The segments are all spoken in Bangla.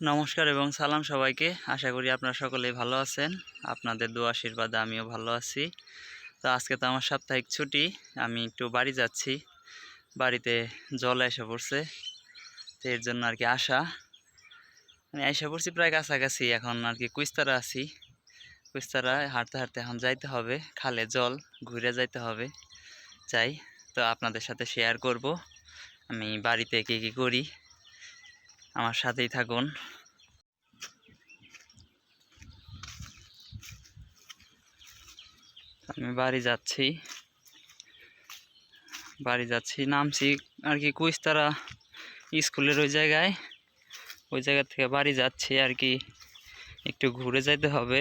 নমস্কার এবং সালাম সবাইকে। আশা করি আপনারা সকলেই ভালো আছেন। আপনাদের দু আশীর্বাদে আমিও ভালো আছি। তো আজকে তো আমার সাপ্তাহিক ছুটি, আমি একটু বাড়ি যাচ্ছি। বাড়িতে জল এসে পড়ছে, তো এর জন্য আর কি আসা। মানে এসে পড়ছি প্রায় কাছাকাছি, এখন আর কি কুইস্তারা আছি। কুইস্তারা হাঁটতে হাঁটতে এখন যাইতে হবে, খালে জল ঘুরে যাইতে হবে চাই তো আপনাদের সাথে শেয়ার করব, আমি বাড়িতে কী কী করি। আমার সাথেই থাকুন। আমি বাড়ি যাচ্ছি। বাড়ি যাচ্ছি, নামছি আর কি কুইস্তারা স্কুলের ওই জায়গায়। ওই জায়গা থেকে বাড়ি যাচ্ছি আর কি। একটু ঘুরে যাইতে হবে।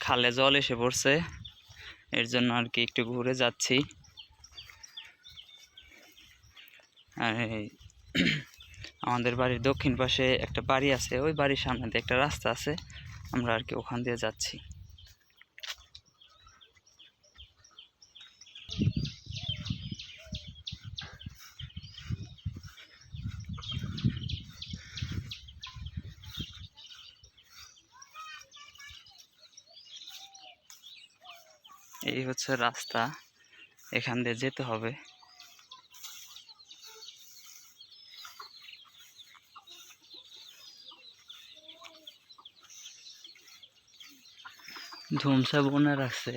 খালে জল এসে পড়ছে। এর জন্য আর কি একটু ঘুরে যাচ্ছি। আর আমাদের বাড়ির দক্ষিণ পাশে একটা বাড়ি আছে, ওই বাড়ির সামনে দিয়ে একটা রাস্তা আছে, আমরা আর কি ওখান দিয়ে যাচ্ছি। এই হচ্ছে রাস্তা, এখান দিয়ে যেতে হবে। ধুমসা বোনার আছে।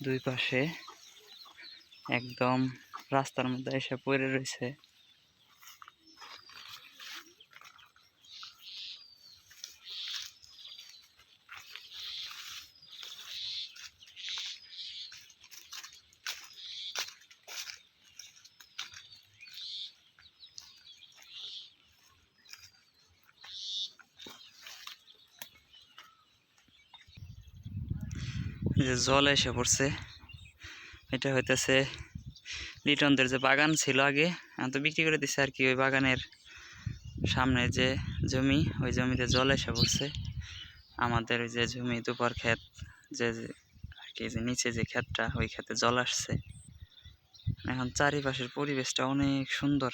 দুই পাশে একদম রাস্তার মধ্যে এসে পড়ে রয়েছে। জল এসে পড়ছে। এটা হইতেছে লিটনদের যে বাগান ছিল আগে তো বিক্রি করে দিছে আর কি ওই বাগানের সামনে যে জমি, ওই জমিতে জল এসে পড়ছে। আমাদের ওই যে জমি দুপার ক্ষেত যে- আর কি যে নিচে যে ক্ষেতটা, ওই ক্ষেতে জল আসছে। এখন চারিপাশের পরিবেশটা অনেক সুন্দর।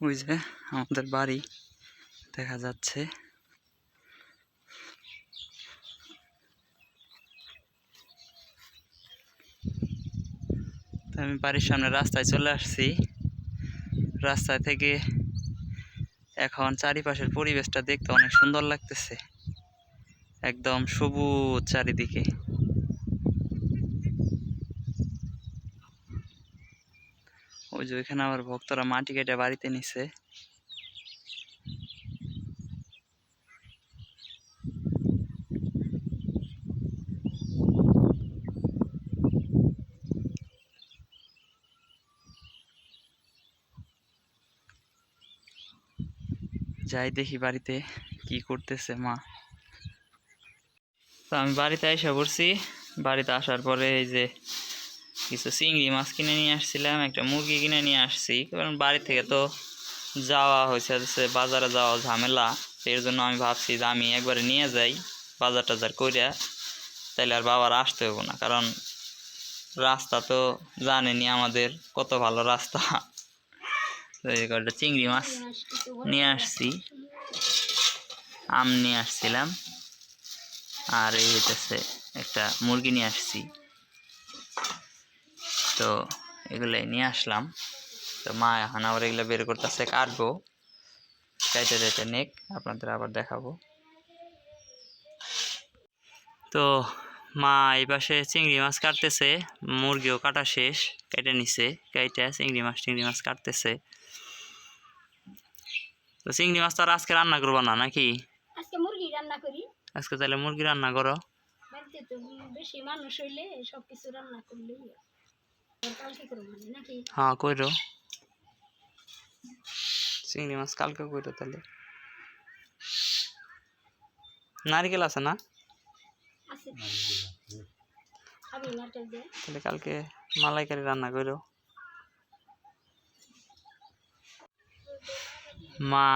ওই যে আমাদের বাড়ি দেখা যাচ্ছে। আমি বাড়ির সামনে রাস্তায় চলে আসছি। রাস্তায় থেকে এখন চারিপাশের পরিবেশটা দেখতে অনেক সুন্দর লাগতেছে। একদম সবুজ চারিদিকে। ওই যে ওইখানে আবার ভক্তরা মাটি কেটে বাড়িতে নিছে। যাই দেখি বাড়িতে কি করতেছে মা। তো আমি বাড়িতে এসে পড়ছি। বাড়িতে আসার পরে এই যে কিছু চিংড়ি মাছ কিনে নিয়ে আসছিলাম, একটা মুরগি কিনে নিয়ে আসছি। কারণ বাড়ি থেকে তো যাওয়া হয়েছে বাজারে যাওয়া ঝামেলা। এর জন্য আমি ভাবছি যে আমি একবারে নিয়ে যাই, বাজার টাজার কইরা। তাইলে আর বাবার আসতে হব না, কারণ রাস্তা তো জানেনি আমাদের কত ভালো রাস্তা। কয়টা চিংড়ি মাছ নিয়ে আসছি, আম নিয়ে আসছিলাম। আর এই হইতেছে একটা মুরগি নিয়ে আসছি। তো এগুলাই নিয়ে আসলাম। তো মা এখন আবার এগুলো বের করতেছে কাটবো। চাইতে চাইতে নেক আপনাদের আবার দেখাবো। তো মা এই পাশে চিংড়ি মাছ কাটতেছে মুরগিও কাটা শেষ কেটে নিছে কেটে চিংড়ি মাছ চিংড়ি মাছ কাটতেছে। তো চিংড়ি মাছ তো আর আজকে রান্না করব না নাকি? আজকে মুরগি রান্না করি। আজকে তাহলে মুরগি রান্না করো। বেশি মানুষ হইলে সব কিছু রান্না করলেই হয়। কইরো। চিংড়ি মাছ কালকে কইরো তাহলে। নারকেল আছে না? তাহলে কালকে মালাইকারি রান্না করো মা,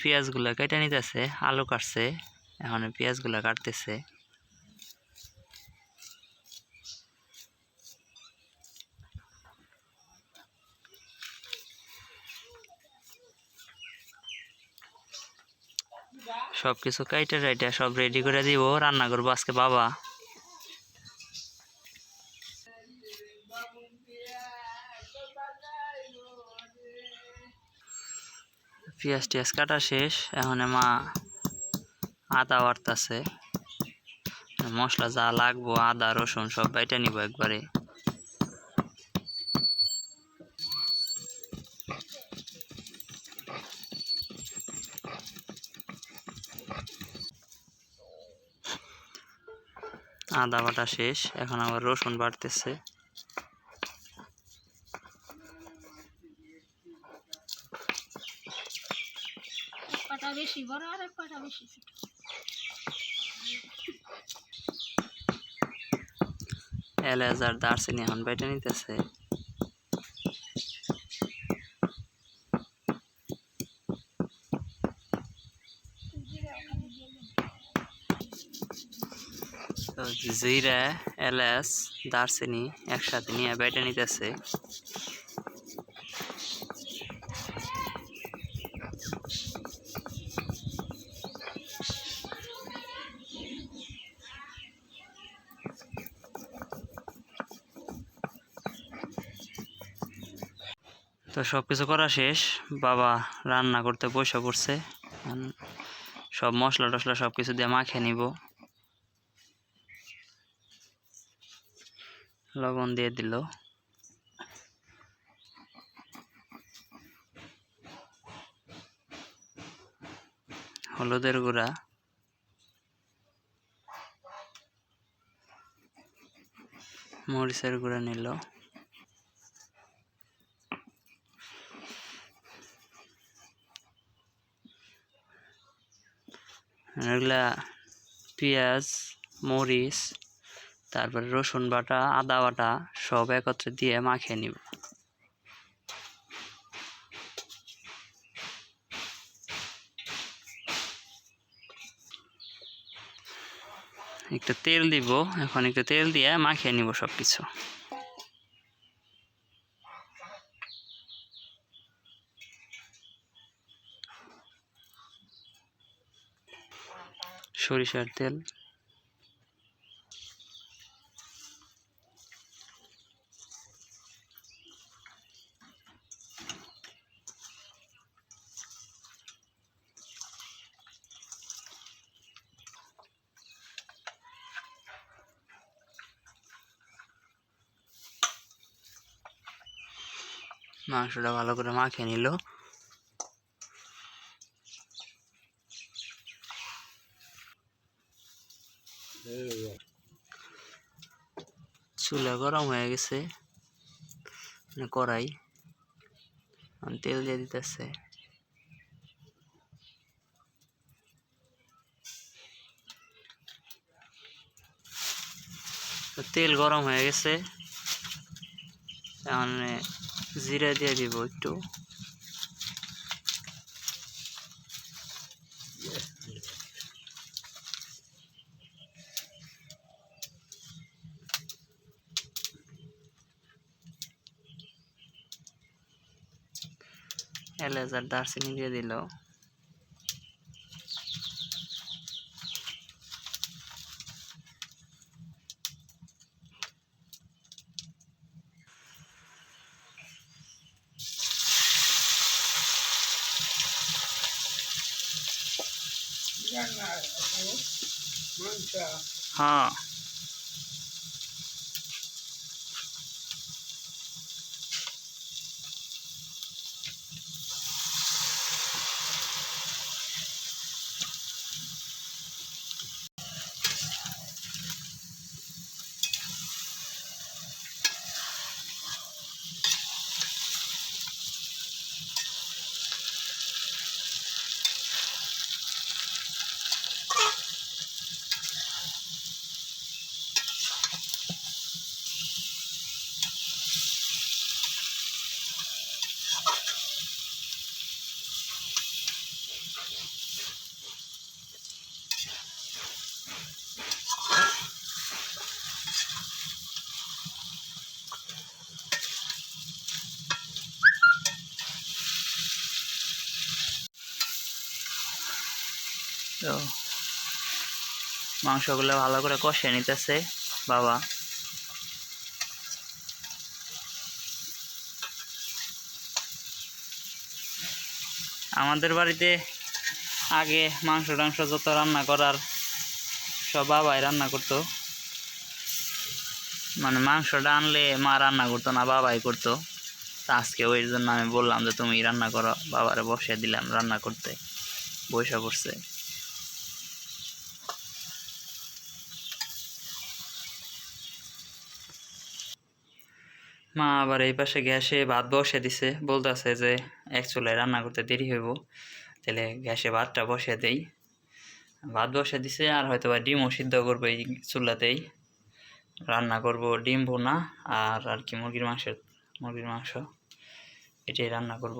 পেঁয়াজগুলো কেটে নিতেছে, আলু কাটছে, এখন পেঁয়াজগুলো কাটতেছে। সব কিছু কাইটে টাইটে সব রেডি করে দিব। রান্না করব আজকে বাবা। পেঁয়াজ টিয়াজ কাটা শেষ। এখন মা আদা বাড়তাছে। মশলা যা লাগবো, আদা, রসুন সব বাইটা নিব একবারে। আদা বাটা শেষ এখন আবার রসুন বাড়তেছে। এলাজার বেশি বড় আর এক পাটা বেশি এলাচ আর দারচিনি এখন বেটে নিতেছে তো জিরা, এলাচ, দারচিনি একসাথে নিয়ে বেটে নিতেছে। তো সব কিছু করা শেষ। বাবা রান্না করতে বসে পড়ছে। সব মশলা টশলা সব কিছু দিয়ে মাখিয়ে নিব। লবণ দিয়ে দিল। হলুদের গুঁড়া। মরিচের গুঁড়া নিল। এগুলা পেঁয়াজ মরিচ তারপরে রসুন বাটা, আদা বাটা সব একত্রে দিয়ে মাখিয়ে নিব। একটু তেল দিব, এখন একটু তেল দিয়ে মাখিয়ে নিব সব কিছু সরিষার তেল। মাংসটা ভালো করে মাখিয়ে নিল। চুলা গরম হয়ে গেছে মানে কড়াই। তেল দিয়ে দিতেছে। তেল গরম হয়ে গেছে। জিরা দিয়ে দিব একটু। এলাচ আর দিয়ে দিল। হ্যাঁ তো মাংসগুলো ভালো করে কষে নিতেছে বাবা। আমাদের বাড়িতে আগে মাংস টাংস যত রান্না করার সব বাবাই রান্না করতো। মানে মাংসটা আনলে মা রান্না করতো না, বাবাই করতো। তা আজকে ওই জন্য আমি বললাম যে, তুমি রান্না করো। বাবারে বসে দিলাম রান্না করতে। বসে পড়ছে। মা আবার এই পাশে গ্যাসে ভাত বসে দিছে। বলতেছে যে, এক চুলায় রান্না করতে দেরি হইব। তাহলে গ্যাসে ভাতটা বসে দেই। ভাত বসে দিছে আর হয়তো বা ডিমও সিদ্ধ করব এই চুলাতেই। রান্না করব ডিম ভুনা আর আর কি মুরগির মাংসের, মুরগির মাংস। এটাই রান্না করব।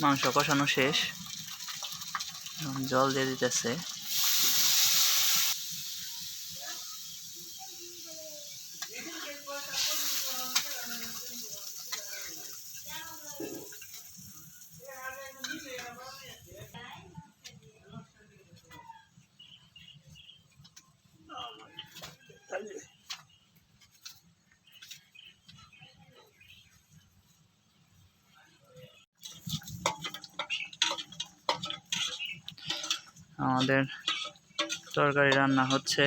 মাংস কষানো শেষ। জল দিয়ে দিতেছে। আমাদের তরকারি রান্না হচ্ছে।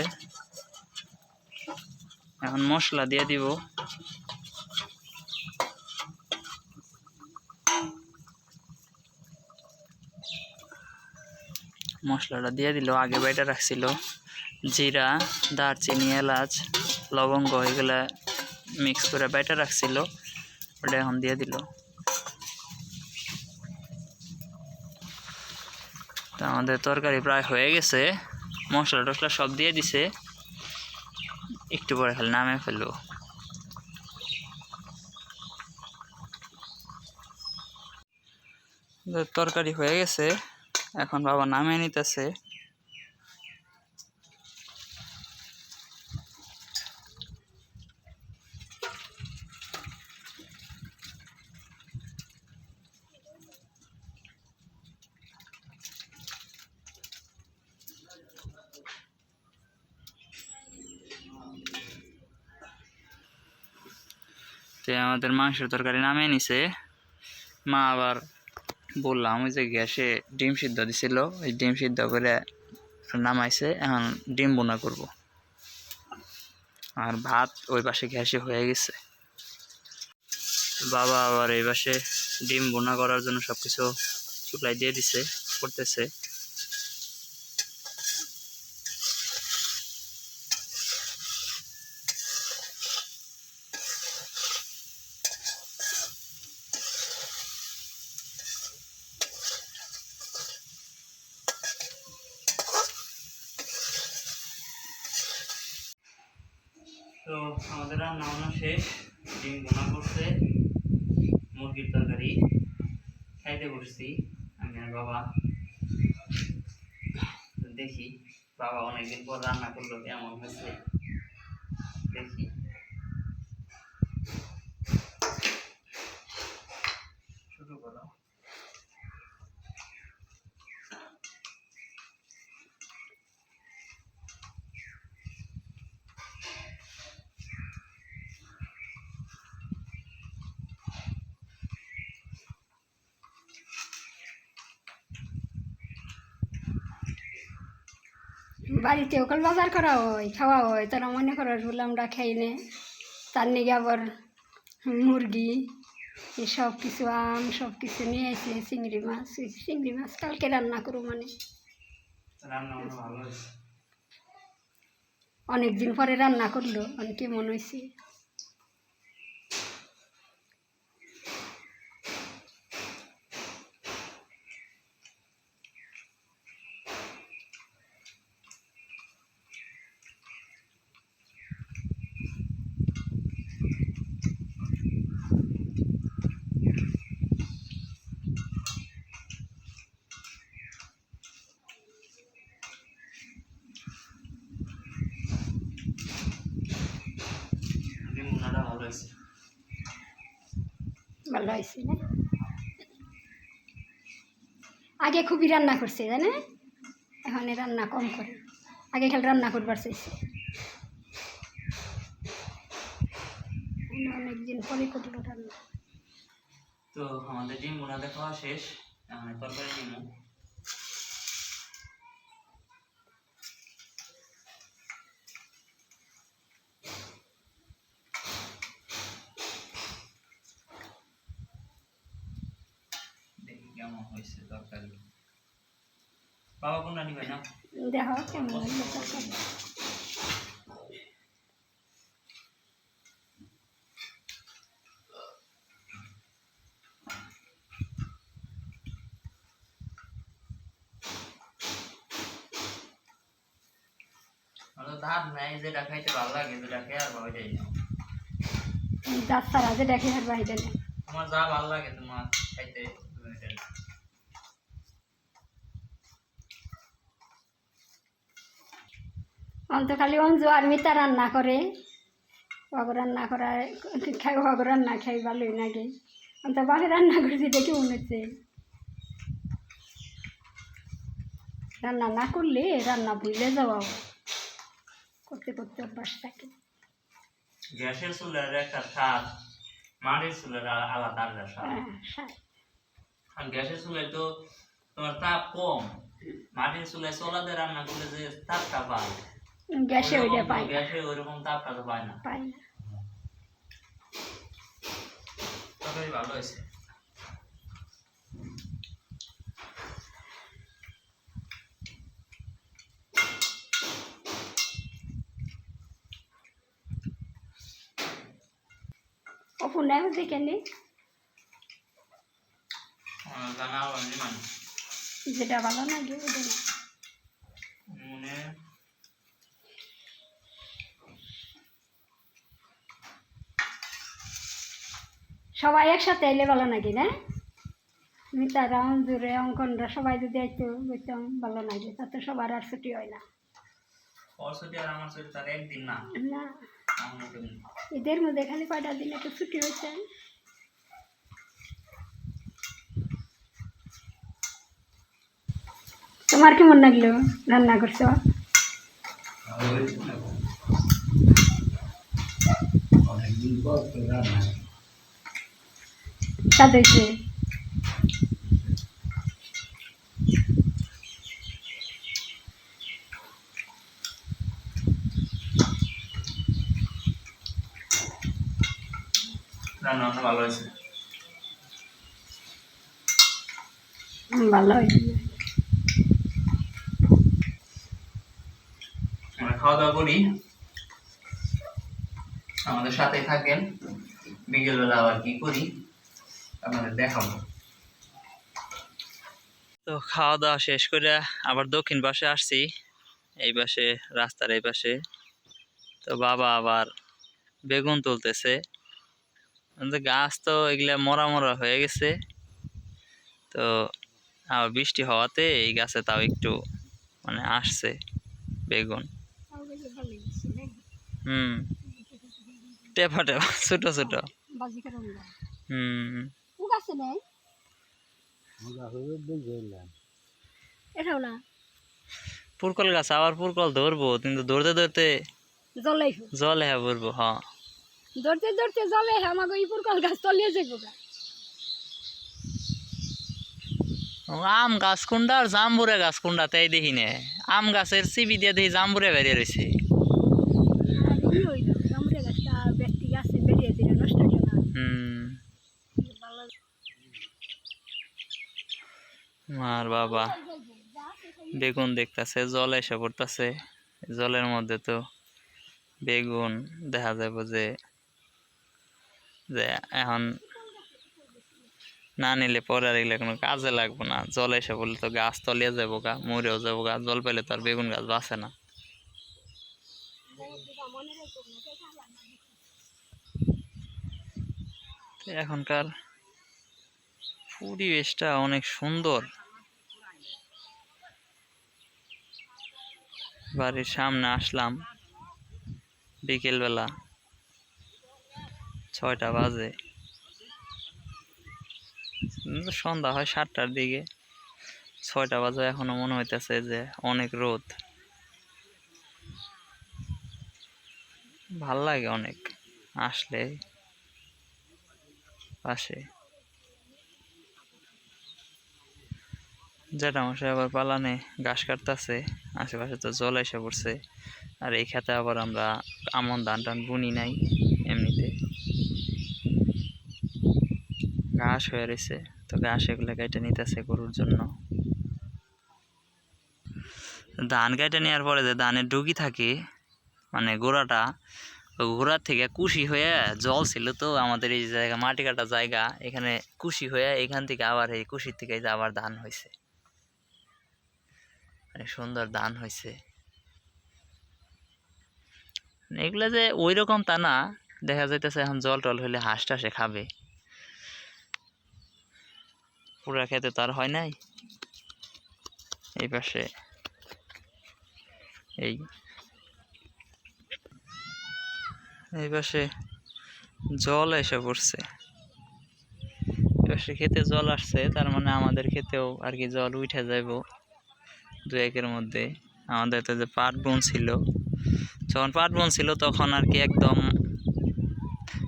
এখন মশলা দিয়ে দিব। মশলাটা দিয়ে দিল, আগে বাইটা রাখছিল। জিরা, দারচিনি, এলাচ, লবঙ্গ, এগুলা মিক্স করে বাইটা রাখছিল। ওটা এখন দিয়ে দিল। তো আমাদের তরকারি প্রায় হয়ে গেছে। মশলা টসলা সব দিয়ে দিছে। একটু পরে খালি নামে ফেলব। তরকারি হয়ে গেছে। এখন বাবা নামে নিতেছে। আমাদের মাংসের তরকারি নামিয়ে নিছে। মা আবার বললাম, ওই যে গ্যাসে ডিম সিদ্ধ দিছিল, ওই ডিম সিদ্ধ করে নামাইছে, এখন ডিম বোনা করব। আর ভাত ওই পাশে গ্যাসে হয়ে গেছে। বাবা আবার এই পাশে ডিম বোনা করার জন্য সব কিছু চুলাই দিয়ে দিছে, করতেছে তো আমাদের রান্না বান্না শেষ ডিম বোনা করছে মুরগির তরকারি খাইতে বসছি আমি আর বাবা তো দেখি বাবা অনেকদিন পর রান্না করল কেমন হয়েছে। বাড়িতে ওকল বাজার করা হয় খাওয়া হয় তারা মনে করো রুল আমরা খাই নে। তার নিগে আবার মুরগি সব কিছু আম সব কিছু নিয়ে এসে চিংড়ি মাছ চিংড়ি মাছ কালকে রান্না করো মানে। রান্না বান্না ভালো হয়েছে। অনেক দিন পরে রান্না করল অনেকে মনে হয়েছে ভালো হয়েছে। ভালো হয়েছে না? আগে খুবই রান্না করছে জানে? এখন রান্না কম করে। আগে খালি রান্না করবার চাইছে। অনেকদিন পরে করল রান্না? তো আমাদের ডিম বোনাতে খাওয়া শেষ এখন তরকারি ডিমও না দেখো কেমন ধান নাই যেটা খাইতে ভালো লাগে যেটা খেয়ে আর ভালো যাই না। দাঁত সারা যে দেখে আর বাইরে আমার যা ভালো লাগে তোমার খাইতে। তুমি ওইটা নাও। অন্ত খালি অঞ্জু আর মিতা রান্না করে। অগ রান্না করা খাই অগ রান্না খাই ভালোই লাগে। অন্ত বাকি রান্না করছি দেখে মনে হচ্ছে। রান্না না করলে রান্না ভুলে যাওয়া। করতে করতে অভ্যাস থাকে। গ্যাসের চুলের একটা স্বাদ মাটির চুলের আলাদা একটা স্বাদ হ্যাঁ, আর গ্যাসের চুলে তো তোমার তাপ কম। মাটির চুলে চলাতে রান্না করলে যে তাপটা পায় গ্যাসে ওইটা পাই গ্যাসে ওইরকম তাপটা তো পায় না পাই না তরকারি ভালো হয়েছে মানে যেটা ভালো লাগে ওটা না সবাই একসাথে এলে ভালো নাকি না? মিতা মিতারা অঞ্জুরে অঙ্কনরা সবাই যদি আইতো বুঝতাম ভালো লাগে তাতে সবার আর ছুটি হয় না। ঈদের মধ্যে খালি কয়টা দিন একটু ছুটি হয়েছে? তোমার কেমন লাগল রান্না করছ? অনেকদিন পর তো রান্না। হয়েছে রান্না বান্না ভালো হয়েছে। ভালো হয়েছে। আমরা খাওয়া দাওয়া করি। আমাদের সাথে থাকেন। বিকেলবেলা আবার কি করি? আপনাদের দেখাবো। তো খাওয়া দাওয়া শেষ করে আবার দক্ষিণ পাশে আসছি। এই পাশে রাস্তার এই পাশে। তো বাবা আবার বেগুন তুলতেছে। গাছ তো এগুলা মরা মরা হয়ে গেছে। তো আবার বৃষ্টি হওয়াতে এই গাছে তাও একটু মানে আসছে বেগুন। হুম। টেপা টেপা ছোট ছোট। হুম। আছে নাই? মজা এটাও না। পুরকল গাছ আবার পুরকল ধরবো কিন্তু ধরতে ধরতে জলাই জলে হ্যাঁ ভরবো হ্যাঁ। ধরতে ধরতে জলে হ্যাঁ আমাকে ইপুর কল গাছ তলিয়ে যাব আম গাছ কোনটা আর জাম্বুরে গাছ কোনটা তাই দেখি নে। আম গাছের চিবি দিয়ে দেখি জাম্বুরে বেরিয়ে রয়েছে আর ই হইল, জামরুল গাছটা ব্যক্তি গাছে বেরিয়ে দিলে নষ্ট হইল না হুম ভালো আর বাবা। বেগুন দেখতাছে, জল এসে পড়তাছে। জলের মধ্যে তো বেগুন দেখা যাবে যে যে এখন না নিলে পরে আর এগুলো কোনো কাজে লাগবে না। জল এসে পড়লে তো গাছ তলিয়ে যাব গা, মরেও যাব গা, জল পেলে তো আর বেগুন গাছ বাঁচে না। এখনকার পরিবেশটা অনেক সুন্দর। বাড়ির সামনে আসলাম। বিকেলবেলা ছয়টা বাজে। সন্ধ্যা হয় সাতটার দিকে। ছয়টা বাজে এখনও মনে হইতেছে যে অনেক রোদ। ভালো লাগে অনেক আসলে পাশে। মশাই আবার পালানে ঘাস কাটতেছে, আশেপাশে তো জল এসে পড়ছে। আর এই খেতে আবার আমরা আমন ধান টান বুনি নাই এমনিতে। ঘাস হয়ে রয়েছে, তো ঘাস এগুলো কেটে নিতেছে গরুর জন্য। ধান কেটে নেওয়ার পরে যে ধানের ডুগি থাকে মানে গোড়াটা ঘোড়ার থেকে কুশি হয়ে জল ছিল তো আমাদের এই জায়গা, মাটি কাটা জায়গা, এখানে কুশি হয়ে এখান থেকে আবার এই কুশির থেকে আবার ধান হয়েছে। মানে সুন্দর ধান হয়েছে এগুলো যে ওই রকম তা না, দেখা যাইতেছে এখন জল টল হলে হাঁস টাসে খাবে। পুরা খেতে তো আর হয় নাই। এই পাশে এই এই পাশে জল এসে পড়ছে। এই পাশে খেতে জল আসছে, তার মানে আমাদের খেতেও আর কি জল উঠে যাইব। দু একের মধ্যে। আমাদের তো যে পাট বন ছিল। যখন পাট বন ছিল, তখন আর কি একদম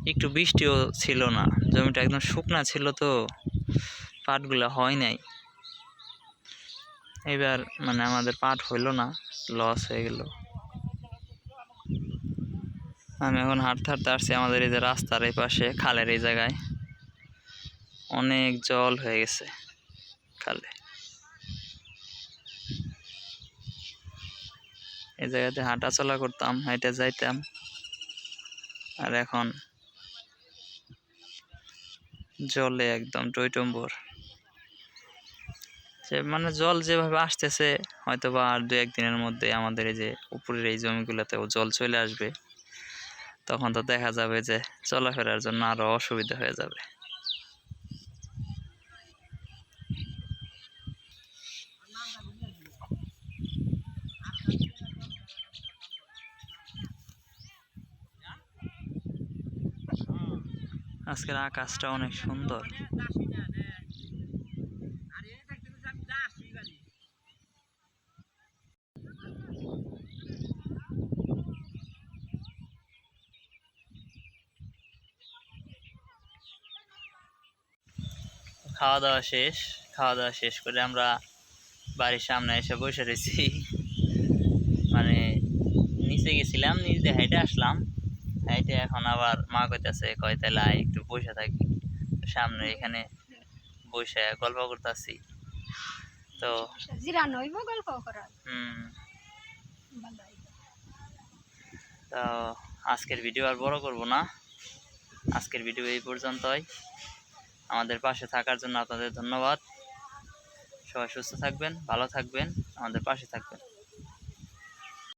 একটু বৃষ্টিও ছিল না। জমিটা একদম শুকনা ছিল তো, পাটগুলো হয় নাই। এবার মানে আমাদের পাট হইল না, লস হয়ে গেল। আমি এখন হাঁটতে হাঁটতে আসছি আমাদের এই যে রাস্তার এই পাশে, খালের এই জায়গায়। অনেক জল হয়ে গেছে খালে। এই জায়গাতে হাঁটা চলা করতাম হাইটে যাইতাম। আর এখন জলে একদম টইটম্বর। যে মানে জল যেভাবে আসতেছে হয়তো বা আর দু একদিনের মধ্যে আমাদের এই যে উপরের এই জমিগুলোতেও জল চলে আসবে। তখন তো দেখা যাবে যে চলাফেরার জন্য আরও অসুবিধা হয়ে যাবে। আজকের আকাশটা অনেক সুন্দর। খাওয়া দাওয়া শেষ, খাওয়া দাওয়া শেষ করে আমরা বাড়ির সামনে এসে বসে রয়েছি। মানে নিচে গেছিলাম, নিচে হাইটে আসলাম। হাইটে এখন আবার মা কইতাছে, কয় একটু। বসে থাকি। সামনে এখানে বসে গল্প করতেছি। তো গল্প হুম। তো আজকের ভিডিও আর বড় করব না। আজকের ভিডিও এই পর্যন্তই। আমাদের পাশে থাকার জন্য আপনাদের ধন্যবাদ। সবাই সুস্থ থাকবেন ভালো থাকবেন আমাদের পাশে থাকবেন।